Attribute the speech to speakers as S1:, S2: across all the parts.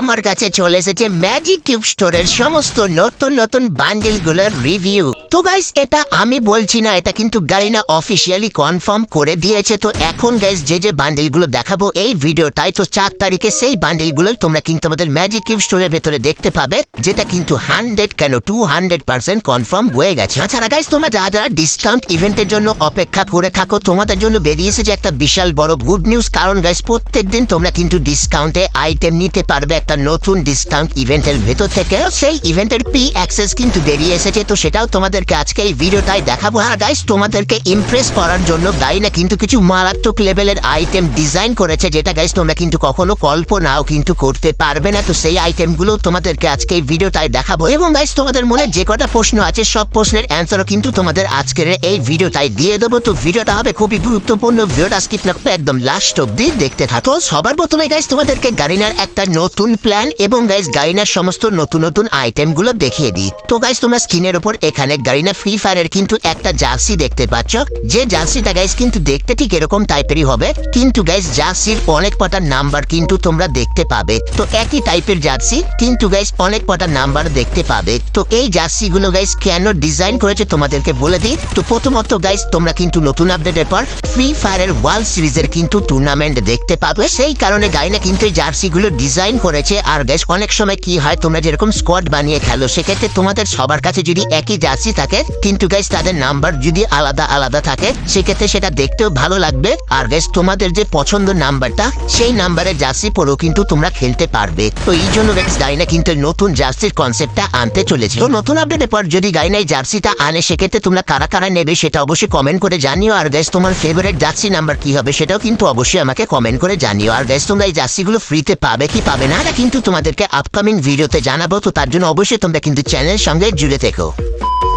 S1: আমার কাছে চলে এসেছে ম্যাজিক কিউব স্টোরের সমস্ত নতুন নতুন বান্ডিলগুলোর রিভিউ তো গাইস এটা আমি বলছি না, এটা কিন্তু গাড়িনা অফিসিয়ালি কনফার্ম করে দিয়েছে। তো এখন গাইস যে যে বান্ডেলগুলো দেখাবো এই ভিডিওটাই তো চার তারিখে সেই বান্ডেলগুলো তোমরা কিন্তু আমাদের ম্যাজিক স্টোরের ভেতরে দেখতে পাবে, যেটা কিন্তু হান্ড্রেড কেন টু হান্ড্রেড পার্সেন্ট কনফার্ম হয়ে গেছে। তাছাড়া গাইস তোমরা যারা যারা ডিসকাউন্ট ইভেন্টের জন্য অপেক্ষা করে থাকো, তোমাদের জন্য বেরিয়েছে যে একটা বিশাল বড় গুড নিউজ কারণ গাইস প্রত্যেক দিন তোমরা কিন্তু ডিসকাউন্টে আইটেম নিতে পারবে একটা নতুন ডিসকাউন্ট ইভেন্টের ভেতর থেকে। সেই ইভেন্টের পি অ্যাক্সেস কিন্তু বেরিয়ে এসেছে, তো সেটাও তোমাদেরকে আজকে এই ভিডিওটাই দেখাবো। আর গাইস তোমাদেরকে ইমপ্রেস করার জন্য গাইনা কিন্তু কিছু মারাত্মক লেভেলের আইটেম ডিজাইন করেছে, যেটা গাইস তোমরা কিন্তু কখনো কল্পনাও কিন্তু করতে পারবে না। তো সেই আইটেমগুলো তোমাদেরকে আজকে এই ভিডিওটাই দেখাবো। এবং গাইস তোমাদের মনে যে কটা প্রশ্ন আছে, সব প্রশ্নের অ্যান্সারও কিন্তু তোমাদের আজকের এই ভিডিওটাই দিয়ে দেবো। তো ভিডিওটা হবে খুবই গুরুত্বপূর্ণ। ভিডিওটা স্কিপ না করে একদম লাস্ট অব্দি দেখতে থাকো। সবার প্রথমে গাইস তোমাদেরকে গাড়িনার একটা নতুন প্ল্যান এবং গাইস গাড়িনার সমস্ত নতুন নতুন আইটেমগুলো দেখিয়ে দিই। তো গাইস তোমরা স্ক্রিনের উপর এখানে গাড়িনা ফ্রি ফায়ারের কিন্তু একটা জার্সি দেখতে পাচ্ছ। যে জার্সিটা গাইস কিন্তু দেখতে ঠিক এরকম টাইপেরই হবে। কিন্তু গাইস জার্সির অনেক কটা নাম্বার কিন্তু তোমরা দেখতে পাবে। তো একই টাইপের জার্সি, কিন্তু গাইস অনেক কটা নাম্বার দেখতে পাবে। তো এই জার্সি গুলো গাইস কেন ডিজাইন করেছে তোমাদেরকে বলে দিই। তো প্রথমত গাইস তোমরা কিন্তু নতুন আপডেটের পর ফ্রি ফায়ারের ওয়ার্ল্ড সিরিজের কিন্তু টুর্নামেন্ট দেখতে পাবে। সেই কারণে গাইনা কিন্তু এই জার্সি গুলো ডিজাইন করেছে। আর গাইস অনেক সময় কি হয়, তোমরা যেরকম স্কোয়াড বানিয়ে খেলো, সেক্ষেত্রে তোমাদের সবার কাছে যদি একই জার্সি থাকে, কিন্তু গাইস তাদের নাম্বার যদি আলাদা আলাদা থাকে, সেক্ষেত্রে সেটা দেখতেও ভালো লাগবে। আর গাইস তোমাদের যে পছন্দ নাম্বারটা সেই নাম্বারের জার্সি পরেও কিন্তু তোমরা খেলতে পারবে। তো এই জন্য গাইস গাইনা কিন্তু নতুন জার্সির কনসেপ্টটা আনতে চলেছে। তো নতুন আপডেটের পর যদি গাইনা এই জার্সিটা আনে, সেক্ষেত্রে তোমরা কারা কারা নেবে সেটা অবশ্যই কমেন্ট করে জানিও। আর গাইস তোমার ফেভারিট জার্সি নাম্বার কি হবে সেটাও কিন্তু অবশ্যই আমাকে কমেন্ট করে জানিও। আর গাইস তোমরা এই জার্সিগুলো ফ্রিতে পাবে কি পাবে না কিন্তু তোমাদেরকে আপকামিং ভিডিওতে জানাব। তো তার জন্য অবশ্যই তোমরা কিন্তু চ্যানেলের সঙ্গে জুড়ে থেকো।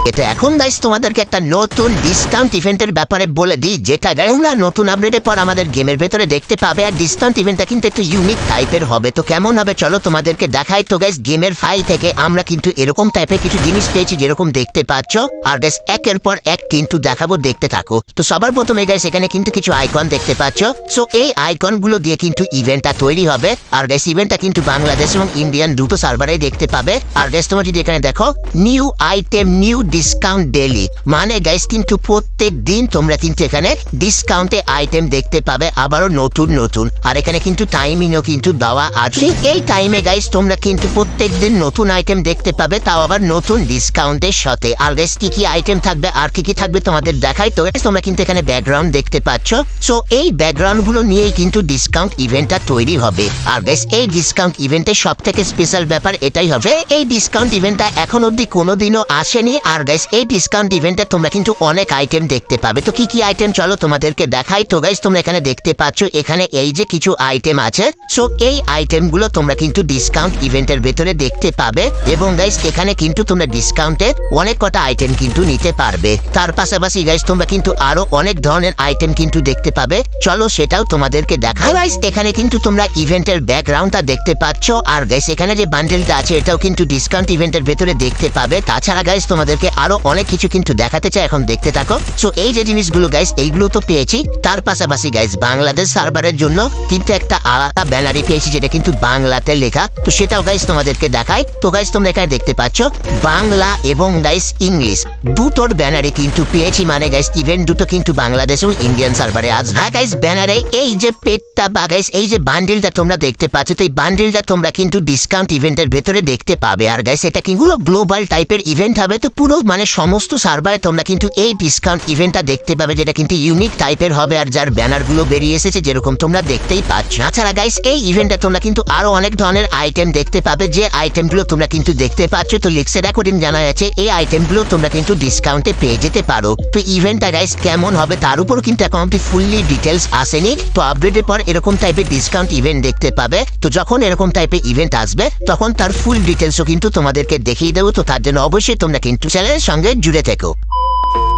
S1: এটা এখন গাইস তোমাদেরকে একটা নতুন ডিসকাউন্ট ইভেন্টের ব্যাপারে বলে দিই, যেটা তোমরা নতুন আপডেটের পর আমাদের গেমের ভেতরে দেখতে পাবে। আর ডিসকাউন্ট ইভেন্টটা কিন্তু একটু ইউনিক টাইপের হবে। তো কেমন হবে? চলো তোমাদেরকে দেখাই। তো গাইস গেমের ফাইল থেকে আমরা কিন্তু এরকম টাইপের কিছু জিনিস পেয়েছি, যেরকম দেখতে পাচ্ছ। আর গাইস একের পর এক কিন্তু দেখাবো, দেখতে থাকো। তো সবার প্রথমে গাইস এখানে কিন্তু কিছু আইকন দেখতে পাচ্ছ। সো এই আইকনগুলো দিয়ে কিন্তু ইভেন্টটা তৈরি হবে। আর গাইস ইভেন্টটা কিন্তু বাংলাদেশ এবং ইন্ডিয়ান দুটো সার্ভারে দেখতে পাবে। আর গাইস তোমরা যদি এখানে দেখো new item new discount daily মানে গাইস কিন্তু প্রত্যেক দিন তোমরা কিন্তু এখানে ডিসকাউন্টে আইটেম দেখতে পাবে, আবারও নতুন নতুন। আর এখানে কিন্তু টাইমিংও কিন্তু দেওয়া আছে। এই টাইমে গাইস তোমরা কিন্তু প্রত্যেক দিন নতুন আইটেম দেখতে পাবে, তাও আবার নতুন ডিসকাউন্টের সাথে। আর গাইস কি কি আইটেম থাকবে, আর কি কি থাকবে তোমাদের দেখাই তো। তোমরা কিন্তু এখানে ব্যাকগ্রাউন্ড দেখতে পাচ্ছ। সো এই ব্যাকগ্রাউন্ডগুলো নিয়েই কিন্তু ডিসকাউন্ট ইভেন্টটা তৈরি হবে। আর গাইস এই ডিসকাউন্ট ইভেন্টের সব থেকে স্পেশাল ব্যাপার এটাই হবে, এই ডিসকাউন্ট ইভেন্টটা এখন অব্দি কোনোদিনও আসেনি। আর গাইস এই ডিসকাউন্ট ইভেন্টে তোমরা কিন্তু অনেক আইটেম দেখতে পাবে। তো কি কি আইটেম চলো তোমাদেরকে দেখাই। তো গাইস তোমরা এখানে দেখতে পাচ্ছ, এখানে এই যে কিছু আইটেম আছে। সো এই আইটেমগুলো তোমরা কিন্তু ডিসকাউন্ট ইভেন্টের ভেতরে দেখতে পাবে। এবং গাইস এখানে কিন্তু তোমরা ডিসকাউন্টে অনেক কটা আইটেম কিন্তু নিতে পারবে। তার পাশাপাশি গাইস তোমরা কিন্তু আরও অনেক ধরনের আইটেম কিন্তু দেখতে পাবে। চলো সেটাও তোমাদেরকে দেখাই। গাইস এখানে কিন্তু তোমরা ইভেন্টের ব্যাকগ্রাউন্ডটা দেখতে পাচ্ছ। আর গাইস এখানে যে বান্ডেলটা আছে, এটাও কিন্তু ডিসকাউন্ট ইভেন্টের ভেতরে দেখতে পাবে। তাছাড়া গাইস তোমাদেরকে আরও অনেক কিছু কিন্তু দেখাতে চাই এখন দেখতে থাকো। সো এই যে জিনিসগুলো গাইস এইগুলো তো পেয়েছি। তার পাশাপাশি গাইস বাংলাদেশ সার্ভারের জন্য কিন্তু একটা আলাদা ব্যানারই পেয়েছি, যেটা কিন্তু বাংলাতে লেখা। তো সেটাও গাইস তোমাদেরকে দেখাই। তো গাইস তোমরা এখানে দেখতে পাচ্ছ, বাংলা এবং গাইস ইংলিশ দুটোর ব্যানারে কিন্তু পেয়েছি। মানে গাইস ইভেন্ট দুটো কিন্তু বাংলাদেশ এবং ইন্ডিয়ান সার্ভারে আজ হ্যাঁ গাইস ব্যানারে এই যে পেটটা বা গাইস এই যে বান্ডিলটা তোমরা দেখতে পাচ্ছ, তো এই বান্ডিলটা তোমরা কিন্তু ডিসকাউন্ট ইভেন্টের ভেতরে দেখতে পাবে। আর গাইস এটা কিন্তু গ্লোবাল টাইপের ইভেন্ট হবে, তো পুরো মানে সমস্ত সার্ভারে তোমরা কিন্তু এই ডিসকাউন্ট ইভেন্টটা দেখতে পাবে যেটা কিন্তু ইউনিক টাইপের হবে আর যার ব্যানারগুলো বেরিয়ে এসেছে যেরকম তোমরা দেখতেই পাচ্ছ। তাছাড়া গাইস এই ইভেন্টে তোমরা কিন্তু আরও অনেক ধরনের আইটেম দেখতে পাবে। যে আইটেমগুলো তোমরা কিন্তু দেখতে পাচ্ছ, তো লিক্সের অ্যাকর্ডিং জানা যাচ্ছে এই আইটেমগুলো তোমরা কিন্তু ডিসকাউন্টে পেয়ে যেতে পারো। তো ইভেন্টটা গাইস কেমন হবে তার উপর কিন্তু এখন অব্দি ফুললি ডিটেলস আসেনি। তো আপডেটের পর এরকম টাইপের ডিসকাউন্ট ইভেন্ট দেখতে পাবে। তো যখন এরকম টাইপের ইভেন্ট আসবে, তখন তার ফুল ডিটেলসও কিন্তু তোমাদেরকে দেখিয়ে দেবো। তো তার জন্য অবশ্যই তোমরা কিন্তু চ্যানেলের সঙ্গে জুড়ে থেকো।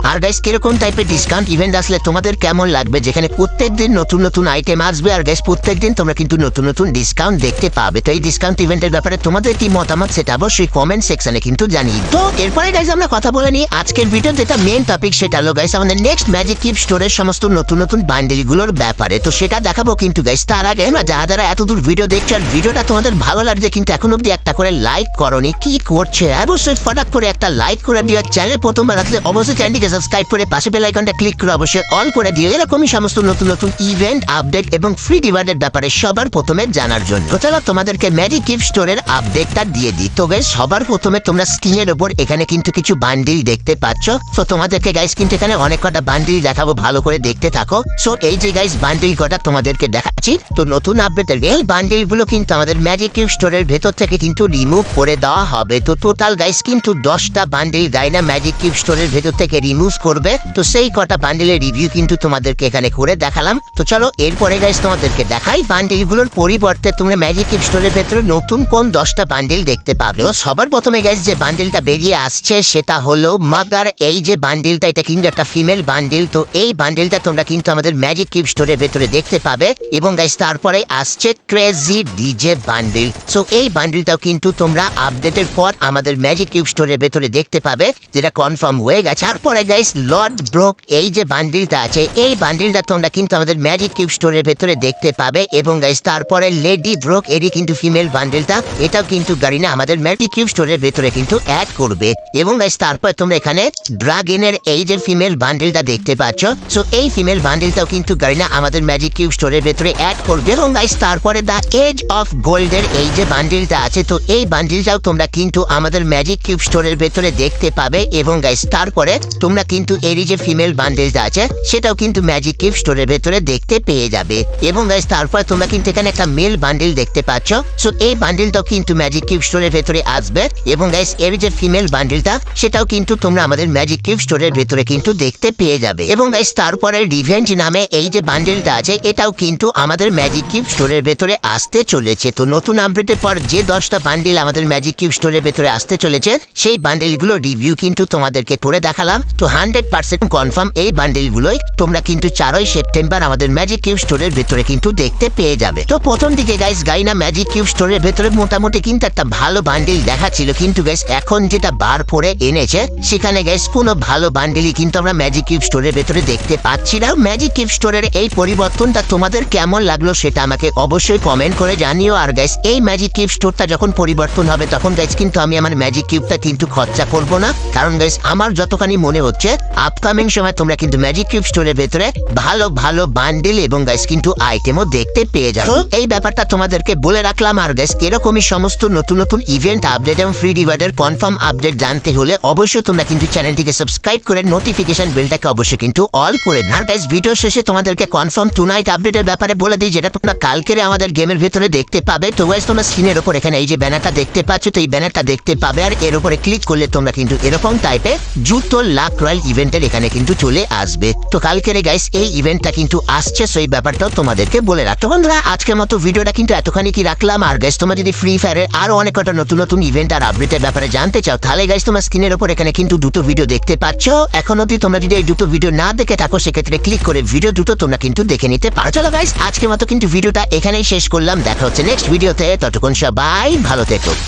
S1: আর গাইস কীরকম টাইপের ডিসকাউন্ট ইভেন্ট আসলে তোমাদের কেমন লাগবে? যেখানে প্রত্যেক দিন নতুন নতুন আইটেম আসবে, আর গাইস প্রত্যেক দিন তোমরা কিন্তু নতুন নতুন ডিসকাউন্ট দেখতে পাবে। তো এই ডিসকাউন্ট ইভেন্টের ব্যাপারে তোমাদের কি মতামত সেটা অবশ্যই কমেন্ট সেকশনে কিন্তু জানিয়ে তো এরপরে গাইস আমরা কথা বলে নিই আজকের ভিডিও যেটা মেন টপিক সেটা হলো গাইস আমাদের নেক্সট ম্যাজিক কিপ স্টোরের সমস্ত নতুন নতুন বান্ডেলগুলোর ব্যাপারে। তো সেটা দেখাবো কিন্তু গাইস তার আগে আমরা যারা যারা এতদূর ভিডিও দেখছ আর ভিডিওটা তোমাদের ভালো লাগছে, কিন্তু এখন অব্দি একটা করে লাইক করনি, কি করছে? অবশ্যই ফটাক করে একটা লাইক করে দিও। চ্যানেল প্রথমবার আসলে অবশ্যই চ্যানেলটিকে সাবস্ক্রাইব করে পাশে বেল আইকনটা ক্লিক করে অবশ্যই অল করে দিও। এরকমই সমস্ত নতুন নতুন ইভেন্ট আপডেট এবং ফ্রি ডিভাইডের ব্যাপারে সবার প্রথমে জানার জন্য। তো চলো তোমাদেরকে ম্যাজিক গিফট স্টোরের আপডেটটা দিয়ে দিই। তো গাইস সবার প্রথমে তোমরা স্ক্রিনের ওপর এখানে কিন্তু কিছু বান্ডিল দেখতে পাচ্ছ। তো তোমাদেরকে গাইস কিন্তু এখানে অনেক কটা বান্ডিল দেখাবো, ভালো করে দেখতে থাকো। সো এই যে গাইস বান্ডিল কটা তোমাদেরকে দেখাচ্ছি। তো নতুন আপডেটের এই বান্ডিলগুলো কিন্তু আমাদের ম্যাজিক কিউব স্টোরের ভেতর থেকে কিন্তু রিমুভ করে দেওয়া হবে। তো টোটাল গাইস কিন্তু দশটা বান্ডিল গাইনা ম্যাজিক কিউব স্টোরের ভেতর থেকে রিমুভ করবে। তো সেই কটা বান্ডিলের রিভিউ কিন্তু তোমাদেরকে এখানে করে দেখালাম। তো চলো, এরপরে গাইস তোমাদেরকে দেখাই বান্ডিলগুলোর পরিবর্তে তোমরা ম্যাজিক স্টোরের ভেতরে নতুন কোন দশটা বান্ডিল দেখতে পাবে। সবার প্রথমে গাইস যে বান্ডিলটা বেরিয়ে আসছে, সেটা হলো মাগার এই যে বান্ডিলটা এটা কিন্তু একটা ফিমেল বান্ডিল তো এই বান্ডিলটা তোমরা কিন্তু আমাদের ম্যাজিক কিউব স্টোরের ভেতরে দেখতে পাবে। এবং গাইস তারপরে আসছে ক্রেজি ডিজে বান্ডিল সো এই বান্ডিলটাও কিন্তু তোমরা আপডেটের পর আমাদের ম্যাজিক কিউব স্টোরের ভেতরে দেখতে পাবে, যেটা কনফার্ম হয়ে গেছে। তারপরে গাইস লর্ড ব্রোক এই যে বান্ডিলটা আছে, এই বান্ডিলটা তোমরা কিন্তু আমাদের ম্যাজিক কিউব স্টোরের ভেতরে দেখতে পাবে এবং গাইস তারপরে লেডি ব্রোক এরই কিন্তু ফিমেল বান্ডিলটা, এটাও কিন্তু গাড়িনা আমাদের ম্যাজিক কিউব স্টোরের ভেতরে কিন্তু অ্যাড করবে। এবং গাইস তারপর তোমরা এখানে ড্রাগনের এই যে ফিমেল বান্ডিলটা দেখতে পাচ্ছ সো এই ফিমেল বান্ডিলটাও কিন্তু গাড়িনা আমাদের ম্যাজিক কিউব স্টোরের ভেতরে অ্যাড করবে। এবং গাইস তারপরে দ্য এজ অফ গোল্ডের এই যে বান্ডিলটা আছে, তো এই বান্ডিলটাও তোমরা কিন্তু আমাদের ম্যাজিক কিউব স্টোরের ভেতরে দেখতে পাবে। এবং গাইস তারপরে তোমরা কিন্তু এরই যে ফিমেল বান্ডিলটা আছে, সেটাও কিন্তু ম্যাজিক কিউব স্টোরের ভেতরে দেখতে পেয়ে যাবে। এবং গাইস তারপরে তোমরা কিন্তু এখানে একটা মেল বান্ডিল দেখতে পাচ্ছ। সো এই বান্ডিলটাও কিন্তু ম্যাজিক কিউব স্টোরের ভেতরে আসবে। এবং গাইস এর যে ফিমেল বান্ডিলটা সেটাও কিন্তু তোমরা আমাদের ম্যাজিক কিউব স্টোরের ভেতরে কিন্তু দেখতে পেয়ে যাবে। এবং গাইস তারপরে রিভেঞ্জ নামে এই যে বান্ডিলটা আছে, এটাও কিন্তু আমাদের ম্যাজিক কিউব স্টোরের ভেতরে আসতে চলেছে। তো নতুন আপডেটের পর যে দশটা বান্ডিল আমাদের ম্যাজিক কিউব স্টোরের ভেতরে আসতে চলেছে, সেই বান্ডিলগুলো রিভিউ কিন্তু তোমাদেরকে করে দেখালাম। তো হান্ড্রেড পার্সেন্ট কনফার্ম এই বান্ডিলগুলোই তোমরা কিন্তু চারই সেপ্টেম্বর আমাদের ম্যাজিক কিউব স্টোরের ভেতরে কিন্তু দেখতে পেয়ে যাবে। তো প্রথম দিকে গাইস গাইনা ম্যাজিক কিউব স্টোরের ভেতরে মোটামুটি কিন্তু একটা ভালো বান্ডিল দেখাচ্ছিল কিন্তু গাইস এখন যেটা বার করে এনেছে, সেখানে গাইস কোনো ভালো বান্ডিলই কিন্তু আমরা ম্যাজিক কিউব স্টোরের ভেতরে দেখতে পাচ্ছি না। ম্যাজিক কিউব স্টোরের এই পরিবর্তনটা তোমাদের কেমন লাগল সেটা আমাকে অবশ্যই কমেন্ট করে জানিও। আর গাইস এই ম্যাজিক কিউব স্টোরটা যখন পরিবর্তন হবে, তখন গাইস কিন্তু আমি আমার ম্যাজিক কিউবটা কিন্তু খরচা করব না। কারণ গাইস আমার যতখানি মনে হচ্ছে আপকামিং সময় তোমরা কিন্তু ম্যাজিক কিউব স্টোরের ভেতরে ভালো ভালো বান্ডিল এবং গাইস কিন্তু আইটেমও দেখতে পেয়ে যাবে। এই ব্যাপারটা তোমাদেরকে বলে রাখলাম আর গাইস এরকমই সমস্ত নতুন নতুন ইভেন্ট আপডেট এবং ফ্রি ডিভাইডের কনফার্ম আপডেট জানতে হলে অবশ্যই তোমরা কিন্তু চ্যানেলটিকে সাবস্ক্রাইব করে নোটিফিকেশন বেলটাকে অবশ্যই কিন্তু অল করে না গাইস ভিডিও শেষে তোমাদেরকে কনফার্ম টু নাইট আপডেটের ব্যাপারে বলে দিই যেটা তোমরা কালকের আমাদের গেমের ভেতরে দেখতে পাবে। তো গাইস তোমরা স্ক্রিনের উপর এখানে এই যে ব্যানারটা দেখতে পাচ্ছ তো এই ব্যানারটা দেখতে পাবে আর এর উপরে ক্লিক করলে তোমরা কিন্তু এরকম টাইপের জুতো লাখ রয়্যাল ইভেন্টের এখানে কিন্তু চলে আসবে। তো কালকের গাইস এই ইভেন্টটা কিন্তু আসছে সেই ব্যাপারটাও তোমাদেরকে বলে রাখতো। বন্ধুরা, আজকের মতো ভিডিওটা কিন্তু এতখানি কি রাখলাম? আর গাইস তোমরা যদি ফ্রি ফায়ারের আরও অনেক কটা নতুন নতুন ইভেন্ট আর আপডেটের ব্যাপারে জানতে চাও, তাহলে গাইস তোমার স্ক্রিনের উপর এখানে কিন্তু দুটো ভিডিও দেখতে পাচ্ছ। এখন অব্দি তোমরা যদি এই দুটো ভিডিও না দেখে থাকো, সেক্ষেত্রে ক্লিক করে ভিডিও দুটো তোমরা কিন্তু দেখে নিতে পারো। চলো গাইস আজকের মতো কিন্তু ভিডিওটা এখানেই শেষ করলাম। দেখা হচ্ছে নেক্সট ভিডিওতে ততক্ষণ সবাই ভালো থেকো।